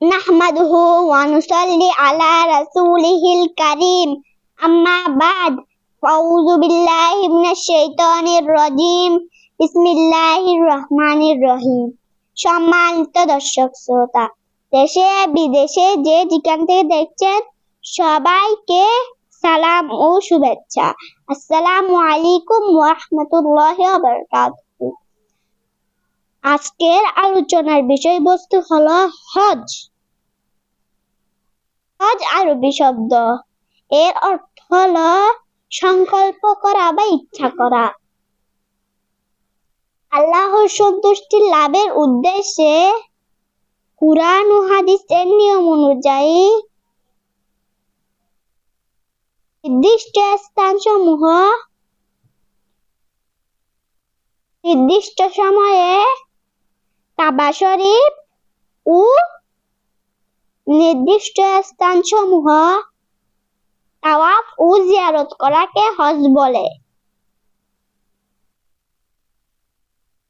نحمده ونصلي على رسوله الكريم أما بعد فأعوذ بالله من الشيطان الرجيم بسم الله الرحمن الرحيم সম্মানিত দর্শক শ্রোতা দেশে বিদেশে যে যেখান থেকে দেখছেন সবাইকে সালাম ও শুভেচ্ছা আসসালামু আলাইকুম ওয়াহমাতুল্লাহি ওয়া বারাকাতুহু আজকের আলোচনার বিষয়বস্তু হলো হজ। হজ আরবি শব্দ এর অর্থ হলো সংকল্প করা বা ইচ্ছা করা। আল্লাহর সন্তুষ্টি লাভের উদ্দেশ্যে কুরআন ও হাদিসের নিয়ম অনুযায়ী নির্দিষ্ট স্থানসমূহ নির্দিষ্ট সময়ে কাবা শরীফ ও নির্দিষ্ট স্থানসমূহ তাওয়াফ ও জিয়ারত করাকে হজ বলে।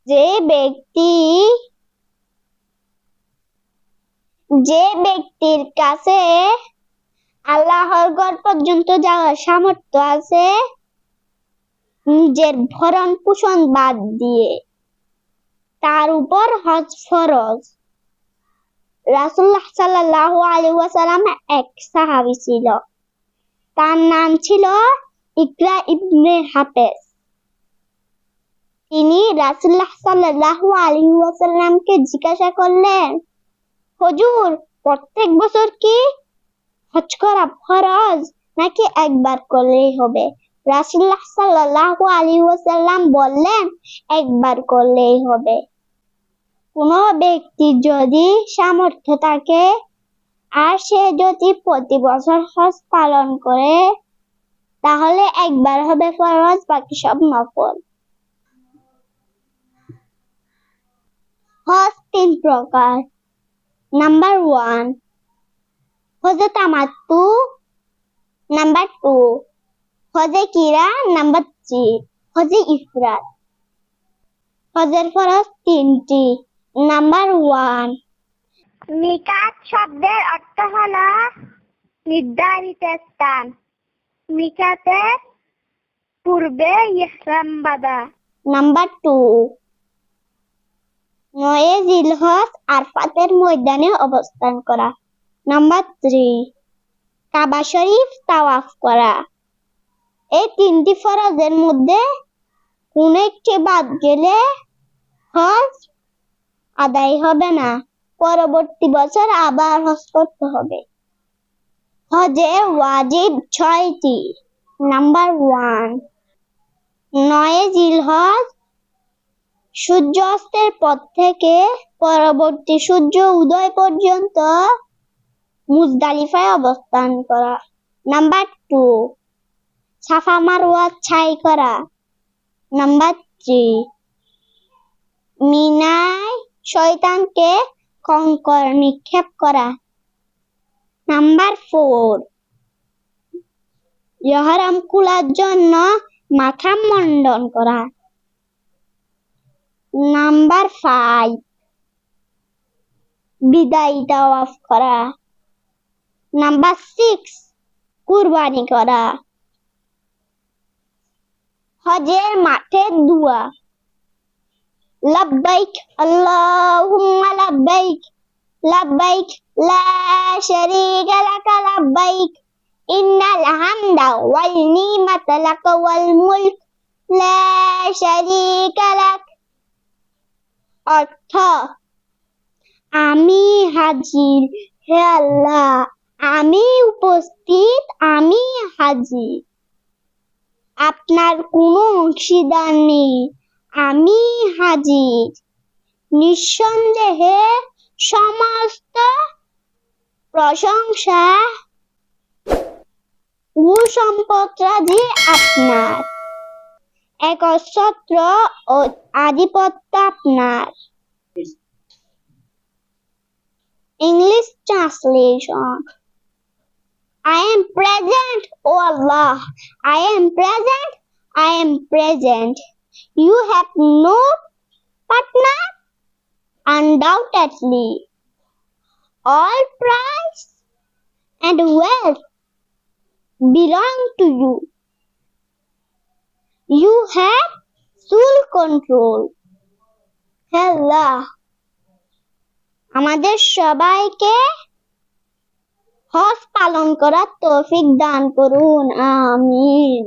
যে ব্যক্তি যে ব্যক্তির কাছে আল্লাহর ঘর পর্যন্ত যাওয়ার সামর্থ্য আছে, নিজের ভরণ পোষণ বাদ দিয়ে তার উপর হজ ফরজ। রাসুল্লাহ সাল্লাল্লাহু আলাইহি ওয়াসাল্লাম এক সাহাবী ছিল। তার নাম ছিল ইকরা ইবনে হাফেজ তিনি রাসুল্লাহ সাল্লাল্লাহু আলাইহি ওয়াসাল্লামকে জিজ্ঞাসা করলেন, হুজুর, প্রত্যেক বছর কি হজ করা ফরজ নাকি একবার করলেই হবে? রাসুল্লাহ সাল্লাল্লাহু আলাইহি ওয়াসাল্লাম বললেন, একবার করলেই হবে। কোন ব্যক্তি যদি সামর্থ্য থাকে আর সে যদি প্রতি বছর হজ পালন করে, তাহলে একবার হবে ফরজ, বাকি সব নফল। হজ তিন প্রকার। নাম্বার ওয়ান হজে তামাত্তু নাম্বার টু, হজে কিরা। নাম্বার থ্রি, হজে ইফরাত। হজের ফরজ তিনটি। নাম্বার ওয়ান মিকাত শব্দের অর্থ হল নির্ধারিত স্থান। মিকাতে পূর্বে ইহরাম বাঁধা নাম্বার টু নয়ে জিলহজ আরফাতের ময়দানে অবস্থান করা। নাম্বার থ্রি কাবা শরীফ তাওয়াফ করা। এই তিনটি ফরজের মধ্যে কোন একটি বাদ গেলে হজ আদায় হবে না। পরবর্তী বছর আবার হজ করতে হবে। হজে ওয়াজিব ছয়টি। নাম্বার ওয়ান নয় জিলহজ। সূর্য অস্তের পর থেকে পরবর্তী সূর্য উদয় পর্যন্ত মুজদালিফায় অবস্থান করা। নাম্বার টু সাফা মারওয়া ছাই করা। নাম্বার থ্রি মিনায় শয়তানকে কঙ্কর নিক্ষেপ করা। নাম্বার ফোর ইহরাম কুলার জন্য মাথা মন্ডন করা। নাম্বার ফাইভ বিদায় তাওয়াফ করা। নাম্বার সিক্স কুরবানি করা। হজের মাঠে দুয়া। লাব্বাইক আল্লাহুম্মা লাব্বাইক লাব্বাইক লা শারীকা লাকা লাব্বাইক ইন্নাল হামদা ওয়াল নিমাতা লাকা ওয়াল মুলক লা শারীকা লাক অর্থ আমি হাজির হে আল্লাহ। আমি উপস্থিত, আমি হাজির। আপনার কোনো অংশীদার নেই। আমি হাজির। নিঃসন্দেহে সমস্ত প্রশংসা ও সম্পত্রাদি আপনার। এক অস্ত্র ও আধিপত্য আপনার। English translation I am present O Allah I am present I am present You have no partner. Undoubtedly, all price and wealth belong to you. You have full control. আল্লাহ আমাদের সবাইকে হজ পালন করার তৌফিক দান করুন আমিন